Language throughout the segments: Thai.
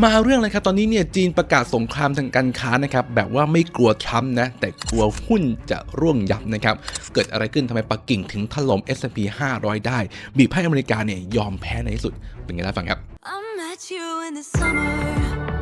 มาเรื่องเลยครับตอนนี้เนี่ยจีนประกาศสงครามทางการค้านะครับแบบว่าไม่กลัวทรัมป์นะแต่กลัวหุ้นจะร่วงยับนะครับเกิดอะไรขึ้นทำไมปักกิ่งถึงถล่ม S&P 500 ได้ บีบให้อเมริกาเนี่ยยอมแพ้ในที่สุดเป็นไงล่ะฟังครับ I met you in the summer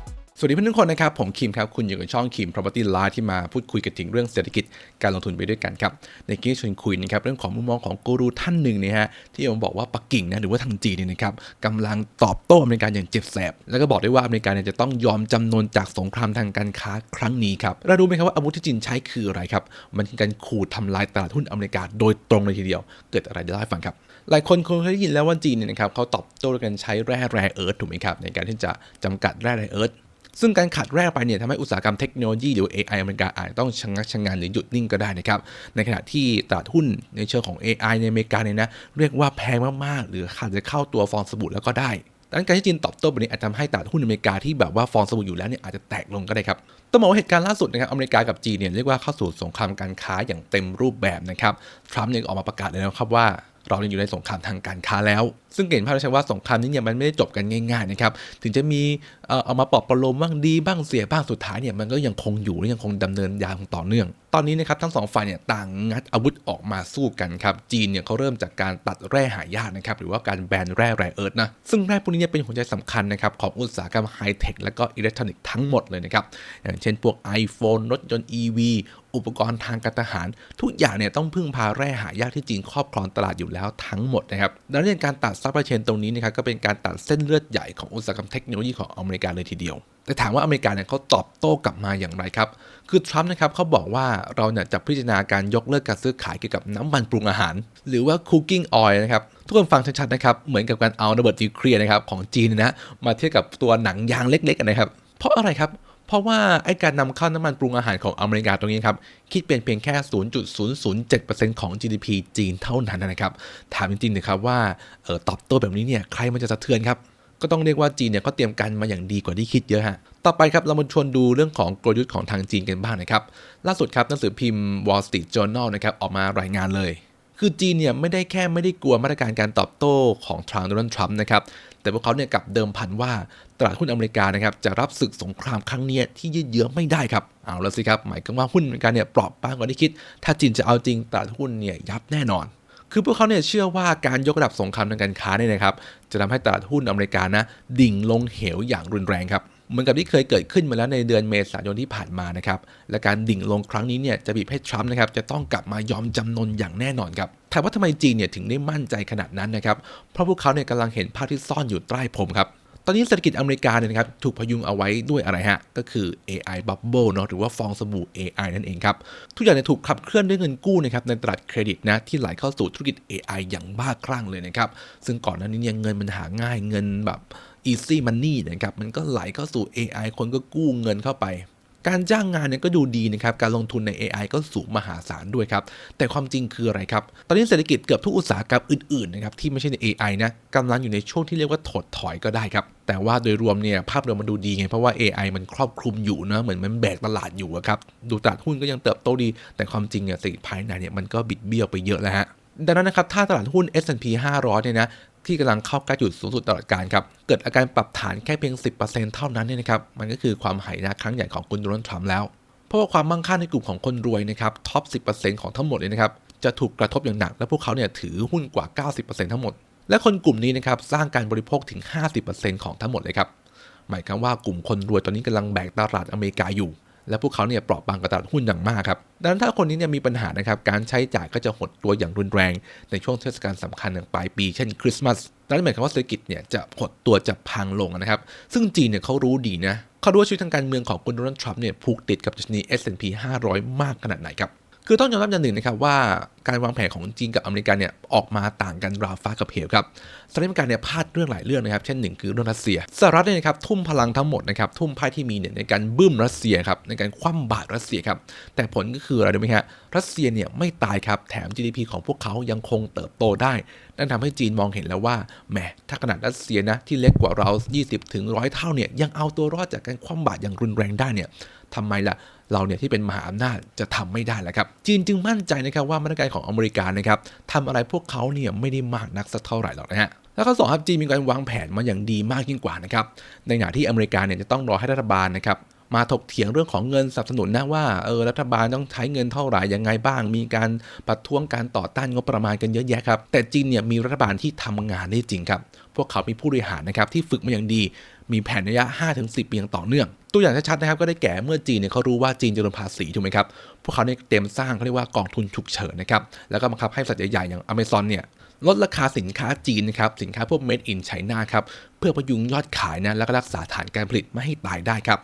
สวัสดีเพื่อนทุกคนนะครับ ผมคิมครับ คุณอยู่กับช่องคิม Property Live ที่มาพูดคุยกันถึงเรื่องเศรษฐกิจการลงทุนไปด้วยกันครับ ในกี้ชวนคุยนะครับเรื่องของมุมมองของกูรูท่านหนึ่งนะฮะที่ผมบอกว่าปักกิ่งนะหรือว่าทางจีนเนี่ยนะครับกำลังตอบโต้อเมริกาอย่างเจ็บแสบ แล้วก็บอกได้ว่าอเมริกาเนี่ยจะต้องยอมจำนนจากสงครามทางการค้าครั้งนี้ครับเรารู้ไหมครับว่าอาวุธที่จีนใช้คืออะไรครับมันคือการขู่ทำลายตลาดหุ้นอเมริกาโดยตรงเลยทีเดียว เกิดอะไรเดี๋ยวเล่าให้ฟังครับหลายคนคงเคยได้ยินแล้วว่าจีนเนี่ยนะครับเขาตอบโต้การใช้แร่แร่เอิร์ธถูกไหมครับในการที่จะจำกัดแร่แร่เอิร์ธ ซึ่งการขาดแร่ไปเนี่ยทำให้อุตสาหกรรมเทคโนโลยีหรือ AI อเมริกาอาจต้องชะงักชะงันหรือหยุดนิ่งก็ได้นะครับ ในขณะที่ตลาดหุ้นในเชิงของ AI ในอเมริกาเนี่ยนะเรียกว่าแพงมากๆ หรืออาจจะเข้าตัวฟองสบู่แล้วก็ได้ดังนั้นการที่จีนตอบโต้แบบนี้อาจทำให้ตลาดหุ้นอเมริกาที่แบบว่าฟองสบู่อยู่แล้วเนี่ยอาจจะแตกลงก็ได้ครับต้องบอกว่าเหตุการณ์ล่าสุดนะครับอเมริกากับจีนเนี่ยเรียกว่าเข้าสู่สงครามการค้าอย่างเต็มรูปแบบนะครับทรัมป์เนี่ยออกมาประกาศเลยนะครับว่า เราเนี่ยอยู่ในสงครามทางการค้าแล้ว ซึ่งเห็นภาพได้ชัดว่าสงครามนี้เนี่ยมันไม่ได้จบกันง่ายๆนะครับ ถึงจะมีเอ่อเอามาปลอบประโลมบ้างดีบ้างเสียบ้างสุดท้ายเนี่ยมันก็ยังคงอยู่และยังคงดำเนินยาวต่อเนื่อง ตอนนี้นะครับทั้งสองฝ่ายเนี่ยต่างงัดอาวุธออกมาสู้กันครับ จีนเนี่ยเขาเริ่มจากการตัดแร่หายากนะครับหรือว่าการแบนแร่แร่เอิร์ธนะ ซึ่งแร่พวกนี้เนี่ยเป็นหัวใจสำคัญนะครับของอุตสาหกรรมไฮเทคและก็อิเล็กทรอนิกส์ทั้งหมดเลยนะครับ อย่างเช่นพวก iPhone รถยนต์ EV อุปกรณ์ทางการทหาร ทุกอย่างเนี่ยต้องพึ่งพาแร่หายากที่จีนครอบครองตลาดอยู่แล้วทั้งหมดนะครับดังนั้นการตัดซัพพลายเชนตรงนี้นะครับก็เป็นการตัดเส้นเลือดใหญ่ของอุตสาหกรรมเทคโนโลยีของอเมริกาเลยทีเดียว แต่ถามว่าอเมริกาเนี่ยเขาตอบโต้กลับมาอย่างไรครับ คือทรัมป์นะครับเขาบอกว่าเราเนี่ยจะพิจารณาการยกเลิกการซื้อขายเกี่ยวกับน้ำมันปรุงอาหาร หรือว่า cooking oil นะครับทุกคนฟังชัดๆนะครับเหมือนกับการเอาระเบิดนิวเคลียร์นะครับของจีนนยนะมาเทียบกับตัวหนังยางเล็กๆนะครับเพราะอะไรครับ เพราะว่าไอ้การนำเข้าน้ำมันปรุงอาหารของอเมริกาตรงนี้ครับ คิดเป็นเพียงแค่ 0.007%ของ GDP จีนเท่านั้นนะครับ ถามจริงๆนะครับว่าออตอบโต้แบบนี้เนี่ยใครมันจะสะเทือนครับ ก็ต้องเรียกว่าจีนเนี่ยเขาเตรียมการมาอย่างดีกว่าที่คิดเยอะฮะต่อไปครับเรามาชวนดูเรื่องของกลยุทธ์ของทางจีนกันบ้างนะครับล่าสุดครับหนังสือพิมพ์ Wall Street Journal นะครับออกมารายงานเลย คือจีนเนี่ยไม่ได้แค่ไม่ได้กลัวมาตรการการตอบโต้ของทรัมป์โดนัลด์ทรัมป์นะครับแต่พวกเขาเนี่ยกลับเดิมพันว่าตลาดหุ้นอเมริกานะครับจะรับศึกสงครามครั้งนี้ที่ยืดเยื้อไม่ได้ครับเอาละสิครับหมายความว่าหุ้นอเมริกาเนี่ยเปราะบางกว่าที่คิด ถ้าจีนจะเอาจริงตลาดหุ้นเนี่ยยับแน่นอน คือพวกเขาเนี่ยเชื่อว่าการยกระดับสงครามทางการค้าเนี่ยนะครับจะทำให้ตลาดหุ้นอเมริกานะดิ่งลงเหวอย่างรุนแรงครับ เหมือนกับที่เคยเกิดขึ้นมาแล้วในเดือนเมษายนที่ผ่านมานะครับ และการดิ่งลงครั้งนี้เนี่ยจะบีบให้ทรัมป์นะครับจะต้องกลับมายอมจำนนอย่างแน่นอนครับถามว่าทำไมจีนเนี่ยถึงได้มั่นใจขนาดนั้นนะครับ เพราะพวกเขาเนี่ยกำลังเห็นภาพที่ซ่อนอยู่ใต้ผมครับตอนนี้เศรษฐกิจอเมริกาเนี่ยนะครับถูกพยุงเอาไว้ด้วยอะไรฮะ ก็คือ AI bubble เนาะหรือว่าฟองสบู่ AI นั่นเองครับ ทุกอย่างเนี่ยถูกขับเคลื่อนด้วยเงินกู้นะครับในตลาดเครดิตนะที่ไหลเข้าสู่ธุรกิจ AI อย่างบ้าคลั่งเลยนะครับ ซึ่งก่อนหน้านี้เนี่ยเงินมันหาง่ายเงินแบบ easy money นะครับมันก็ไหลเข้าสู่ AI คนก็กู้เงินเข้าไป การจ้างงานเนี่ยก็ดูดีนะครับการลงทุนใน AI ก็สูงมหาศาลด้วยครับ แต่ความจริงคืออะไรครับ ตอนนี้เศรษฐกิจเกือบทุกอุตสาหกรรมอื่นๆนะครับที่ไม่ใช่ใน AI นะกำลังอยู่ในช่วงที่เรียกว่าถดถอยก็ได้ครับแต่ว่าโดยรวมเนี่ยภาพรวมมันดูดีไงเพราะว่า AI มันครอบคลุมอยู่นะเหมือนมันแบกตลาดอยู่ครับดูตลาดหุ้นก็ยังเติบโตดี แต่ความจริงเนี่ยเศรษฐกิจภายในเนี่ยมันก็บิดเบี้ยวไปเยอะแล้วฮะดังนั้นนะครับถ้าตลาดหุ้น S&P 500 เนี่ยนะ ที่กำลังเข้าใกล้จุดสูงสุดตลอดการครับ เกิดอาการปรับฐานแค่เพียง 10%เท่านั้นเนี่ยนะครับ มันก็คือความหายนะครั้งใหญ่ของคุณโดนัลด์ทรัมป์แล้ว เพราะว่าความมั่งคั่งในกลุ่มของคนรวยนะครับ ท็อป 10%ของทั้งหมดเลยนะครับ จะถูกกระทบอย่างหนัก และพวกเขาเนี่ยถือหุ้นกว่า 90%ทั้งหมด และคนกลุ่มนี้นะครับ สร้างการบริโภคถึง 50%ของทั้งหมดเลยครับ หมายความว่ากลุ่มคนรวยตอนนี้กำลังแบกตลาดอเมริกาอยู่ และพวกเขาเนี่ยเปราะบางกับตลาดหุ้นอย่างมากครับดังนั้นถ้าคนนี้เนี่ยมีปัญหานะครับการใช้จ่ายก็จะหดตัวอย่างรุนแรง ในช่วงเทศกาลสำคัญอย่างปลายปีเช่นคริสต์มาสนั่นหมายความว่าเศรษฐกิจเนี่ยจะหดตัวจะพังลงนะครับ ซึ่งจีนเนี่ยเขารู้ดีนะเขารู้ว่าชีวิตทางการเมืองของคุณโดนัลด์ทรัมป์เนี่ยผูกติดกับดัชนี S&P 500 มากขนาดไหนครับ คือต้องยอมรับอย่างหนึ่งนะครับว่าการวางแผนของจีนกับอเมริกาเนี่ยออกมาต่างกันราวฟ้ากับเหวครับสหรัฐอเมริกาเนี่ยพลาดเรื่องหลายเรื่องนะครับเช่นหนึ่งคือเรื่องรัสเซียสหรัฐเนี่ยนะครับทุ่มพลังทั้งหมดนะครับทุ่มไพ่ที่มีเนี่ยในการบึ้มรัสเซียครับในการคว่ำบาตรรัสเซียครับแต่ผลก็คืออะไรรู้ไหมฮะรัสเซียเนี่ยไม่ตายครับแถม GDP ของพวกเขายังคงเติบโตได้นั่นทำให้จีนมองเห็นแล้วว่าแหมถ้าขนาดรัสเซียนะที่เล็กกว่าเรา 20ถึง100 เท่าเนี่ยยังเอาตัวรอดจากการคว่ำบาตรอย่างรุนแรงได้เนี่ยทำไมล่ะ เราเนี่ยที่เป็นมหาอำนาจจะทำไม่ได้แล้วครับ จีนจึงมั่นใจนะครับว่ามาตรการของอเมริกานะครับทำอะไรพวกเขาเนี่ยไม่ได้มากนักสักเท่าไหร่หรอกนะฮะแล้วข้อสองครับจีนมีการวางแผนมาอย่างดีมากยิ่งกว่านะครับในขณะที่อเมริกาเนี่ยจะต้องรอให้รัฐบาลนะครับมาถกเถียงเรื่องของเงินสนับสนุนนะว่าเออรัฐบาลต้องใช้เงินเท่าไหร่ยังไงบ้าง มีการประท้วงการต่อต้านงบประมาณกันเยอะแยะครับแต่จีนเนี่ยมีรัฐบาลที่ทำงานได้จริงครับพวกเขามีผู้บริหารนะครับที่ฝึกมาอย่างดี มีแผนระยะ 5-10 ปีอย่างต่อเนื่อง ตัวอย่างชัดๆนะครับก็ได้แก่เมื่อจีนเนี่ยเขารู้ว่าจีนจะโดนภาษีถูกไหมครับ พวกเขาเนี่ยเตรียมสร้างเขาเรียกว่ากองทุนฉุกเฉินนะครับ แล้วก็บังคับให้สัตว์ใหญ่ๆอย่างอเมซอนเนี่ยลดราคาสินค้าจีนนะครับสินค้าพวก made in China ครับเพื่อพยุงยอดขายนะแล้วก็รักษาฐานการผลิตไม่ให้ตายได้ครับ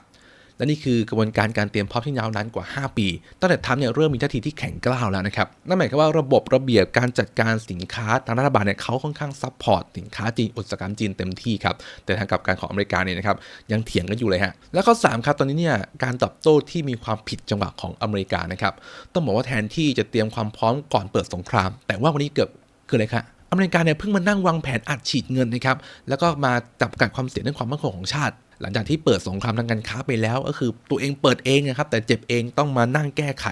และนี่คือกระบวนการการเตรียมพร้อมที่ยาวนานกว่า 5 ปี ตั้งแต่ทำเนี่ยเริ่มมีท่าทีที่แข็งกร้าวแล้วนะครับ นั่นหมายความว่าระบบระเบียบการจัดการสินค้าทางรัฐบาลเนี่ยเขาค่อนข้างซัพพอร์ตสินค้าจีนอุตสาหกรรมจีนเต็มที่ครับ แต่ทางกับการของอเมริกาเนี่ยนะครับยังเถียงกันอยู่เลยฮะ แล้วข้อ3ครับตอนนี้เนี่ยการตอบโต้ที่มีความผิดจังหวะของอเมริกานะครับ ต้องบอกว่าแทนที่จะเตรียมความพร้อมก่อนเปิดสงคราม แต่ว่าวันนี้เกิดคืออะไรครับ อเมริกาเนี่ยเพิ่งมานั่งวางแผนอัดฉีดเงินนะครับแล้วก็มาจับกัดความเสี่ยงเรื่องความมั่นคงของชาติ หลังจากที่เปิดสงครามทางการค้าไปแล้ว ก็คือตัวเองเปิดเองนะครับแต่เจ็บเองต้องมานั่งแก้ไข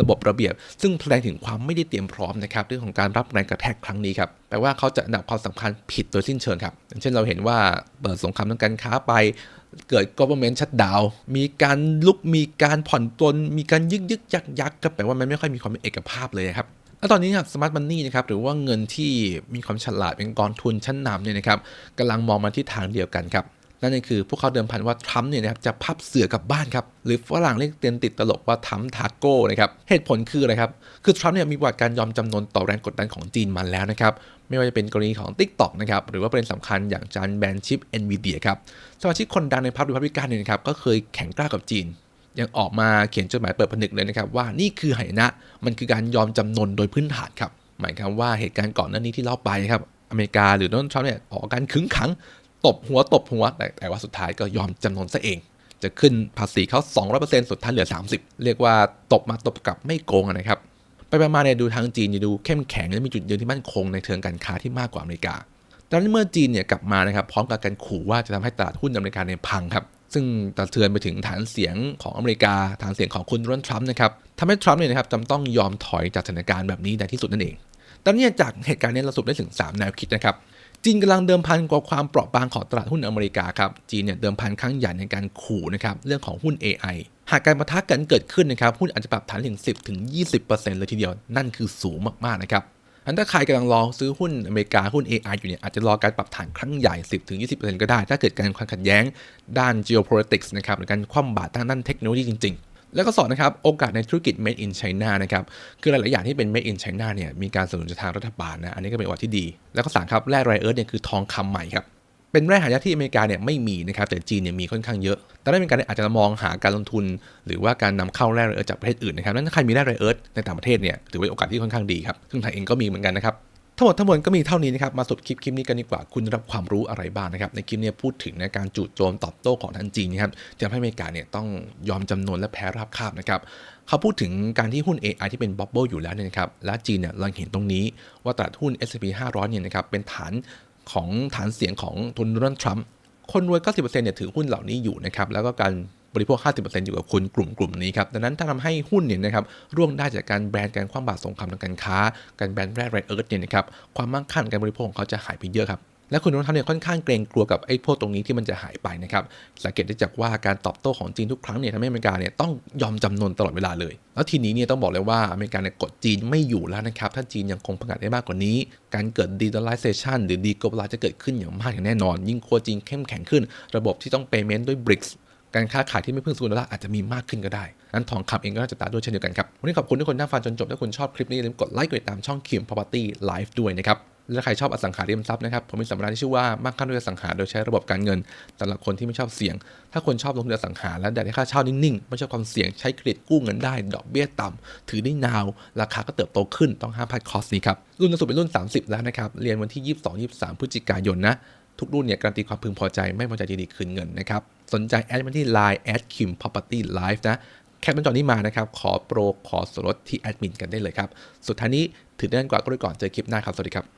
ระบบระเบียบ ซึ่งแสดงถึงความไม่ได้เตรียมพร้อมนะครับเรื่องของการรับแรงกระแทกครั้งนี้ครับแปลว่าเขาจะอันดับความสำคัญผิดโดยสิ้นเชิงครับเช่นเราเห็นว่าเปิดสงครามทางการค้าไปเกิด government shutdown มีการลุกมีการผ่อนปลนมีการยึกยึกยักยักก็แปลว่ามันไม่ค่อยมีความเป็นเอกภาพเลยครับ แล้วตอนนี้ครับสมาร์ทมันนี่นะครับหรือว่าเงินที่มีความฉลาดเป็นกองทุนชั้นนำเนี่ยนะครับกำลังมองมาที่ทางเดียวกันครับนั่นก็คือพวกเขาเดิมพันว่าทรัมป์เนี่ยนะครับจะพับเสือกับบ้านครับหรือฝรั่งเรียกเตียนติดตลกว่าทรัมป์ทาโก้นะครับเหตุผลคืออะไรครับคือทรัมป์เนี่ยมีประวัติการยอมจำนนต่อแรงกดดันของจีนมาแล้วนะครับไม่ว่าจะเป็นกรณีของ Tik t o อกนะครับหรือว่าประเด็นสำคัญอย่างจานแบนชิป NVIDIA ครับสมาชิกคนดังในพรรครีพับลิกันเนี่ยนะครับก็เคยแข่งกล้ากับจีน ยังออกมาเขียนจดหมายเปิดผนึกเลยนะครับว่านี่คือหายนะมันคือการยอมจำนนโดยพื้นฐานครับหมายความว่าเหตุการณ์ก่อนหน้านี้ที่เล่าไปครับอเมริกาหรือโดนัลด์ทรัมป์เนี่ยออกการขึงขังตบหัวตบหัวแต่แต่ว่าสุดท้ายก็ยอมจำนนซะเอง จะขึ้นภาษีเขา 200%สุดท้ายเหลือ 30 เรียกว่าตบมาตบกลับไม่โกงนะครับไปๆมาๆเนี่ยดูทางจีนจะดูเข้มแข็งและมีจุดยืนที่มั่นคงในเชิงการค้าที่มากกว่าอเมริกาดังนั้นเมื่อจีนเนี่ยกลับมานะครับพร้อมกับการขู่ว่าจะทำให้ตลาดหุ้นอเมริกาเนี่ยพังครับ ซึ่งกระเทือนไปถึงฐานเสียงของอเมริกา ฐานเสียงของคุณโดนทรัมป์นะครับทำให้ทรัมป์เนี่ยนะครับจำต้องยอมถอยจากสถานการณ์แบบนี้ในที่สุดนั่นเองดังนั้นเนี่ยจากเหตุการณ์นี้เราสรุปได้ถึง 3 แนวคิดนะครับจีนกำลังเดิมพันกับความเปราะบางของตลาดหุ้นอเมริกาครับจีนเนี่ยเดิมพันครั้งใหญ่ในการขู่นะครับเรื่องของหุ้น AI หากการประทะกันเกิดขึ้นนะครับหุ้นอาจจะปรับฐานถึง 10ถึง20%เลยทีเดียว นั่นคือสูงมากๆนะครับ อันถ้าใครกำลังรอซื้อหุ้นอเมริกาหุ้น AI อยู่เนี่ยอาจจะรอการปรับฐานครั้งใหญ่ 10-20%ก็ได้ ถ้าเกิดการความขัดแย้งด้าน geopolitics นะครับหรือการคว่ำบาตรทางด้านเทคโนโลยีจริงๆแล้วก็สอนนะครับ โอกาสในธุรกิจ made in China นะครับ คือหลาย ๆ อย่างที่เป็น made in China เนี่ยมีการสนับสนุนจากทางรัฐบาลนะ อันนี้ก็เป็นโอกาสที่ดี แล้วก็สามครับแร่ไรเอิร์ธเนี่ยคือทองคำใหม่ครับ เป็นแร่หายากที่อเมริกาเนี่ยไม่มีนะครับแต่จีนเนี่ยมีค่อนข้างเยอะ แต่ได้เป็นการอาจจะมองหาการลงทุน หรือว่าการนำเข้าแร่ไรเอิร์ธจากประเทศอื่นนะครับนั้นถ้าใครมีแร่ไรเอิร์ธในต่างประเทศเนี่ยถือว่าโอกาสที่ค่อนข้างดีครับซึ่งไทยเองก็มีเหมือนกันนะครับทั้งหมดทั้งมวลก็มีเท่านี้นะครับมาสรุดคลิปคลิปนี้กันดีกว่าคุณได้รับความรู้อะไรบ้างนะครับในคลิปเนี้พูดถึงในการจู่โจมตอบโต้ของทางจีนนะครับจะทำให้อเมริกาเนี่ยต้องยอมจำนนและแพ้ราบคาบนะครับเขาพูดถึงการที่หุ้น AI ที่เป็นบับเบิลอยู่แล้วเนี่ยนะครับและจีนเนี่ยเราเห็นตรงนี้ว่าตลาดหุ้น S&P 500เนี่ยนะครับเป็นฐาน ของฐานเสียงของทุนโดนัลด์ทรัมป์คนรวย 90%เนี่ยถือหุ้นเหล่านี้อยู่นะครับ แล้วก็การบริโภค 50%อยู่กับคนกลุ่มกลุ่มนี้ครับ ดังนั้นถ้าทำให้หุ้นเนี่ยนะครับร่วงได้จากการแบนการคว่ำบาตรสงครามทางการค้า การแบนแร่ไรเอิร์ธเนี่ยนะครับ ความมั่งคั่งการบริโภคของเขาจะหายไปเยอะครับ และคุณโดนัลด์ทรัมป์เนี่ยค่อนข้างเกรงกลัวกับไอ้พวกตรงนี้ที่มันจะหายไปนะครับสังเกตได้จากว่าการตอบโต้ของจีนทุกครั้งเนี่ยทำให้อเมริกาเนี่ยต้องยอมจำนนตลอดเวลาเลย แล้วทีนี้เนี่ยต้องบอกเลยว่าอเมริกาเนี่ยกดจีนไม่อยู่แล้วนะครับถ้าจีนยังคงประกาศได้มากกว่านี้ การเกิด de-dollarization หรือ de-globalize จะเกิดขึ้นอย่างมากอย่างแน่นอน ยิ่งครัวจีนเข้มแข็งขึ้น ระบบที่ต้อง payment ด้วย BRICS การค้าขายที่ไม่พึ่งสกุลดอลลาร์อาจจะมีมากขึ้นก็ได้ นั้นทองคำเองก็น่าจะตามด้วยเช่นเดียวกันครับ วันนี้ขอบคุณทุกคนที่ฟังจนจบ ถ้าคุณชอบคลิปนี้อย่าลืมกดไลค์ กดติดตามช่องคิม Property Live ด้วยนะครับ และใครชอบอสังหาริมทรัพย์นะครับผมมีสัมมนาที่ชื่อว่ามั่งคั่งด้วยอสังหาโดยใช้ระบบการเงินสำหรับคนที่ไม่ชอบเสี่ยง ถ้าคนชอบลงทุนอสังหาและได้ค่าเช่านิ่งๆไม่ชอบความเสี่ยงใช้เครดิตกู้เงินได้ ดอกเบี้ยต่ำถือได้นาวราคาก็เติบโตขึ้นต้องห้ามพลาดคอร์สนี้ครับรุ่นล่าสุดเป็นรุ่น 30 แล้วนะครับเรียนวันที่ 22-23 พฤศจิกายนนะทุกรุ่นเนี่ยการันตีความพึงพอใจไม่พอใจยินดีคืนเงินนะครับสนใจแอดมาที่ Line แอดคิม property live นะแคปหน้าจอนี้มานะครับ ขอโปร ขอส่วนลดที่แอดมินกันได้เลยครับ สุดท้ายนี้ถือได้นกว่าก็ด้วยก่อน เจอคลิปหน้าครับ สวัสดีครับ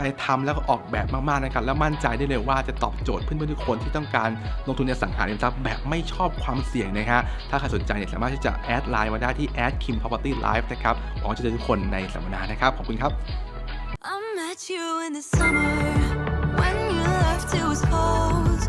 ใจทำแล้วก็ออกแบบมากๆนะครับแล้วมั่นใจได้เลยว่าจะตอบโจทย์เพื่อนๆทุกคนที่ต้องการลงทุนในสังหาริมทรัพย์แบบไม่ชอบความเสี่ยงนะฮะถ้าใครสนใจเนี่ยสามารถที่จะแอดไลน์มาได้ที่แอดคิมพ property life นะครับหวังจะเจอทุกคนในสัมมนานะครับขอบคุณครับ I met you in the summer when you left was cold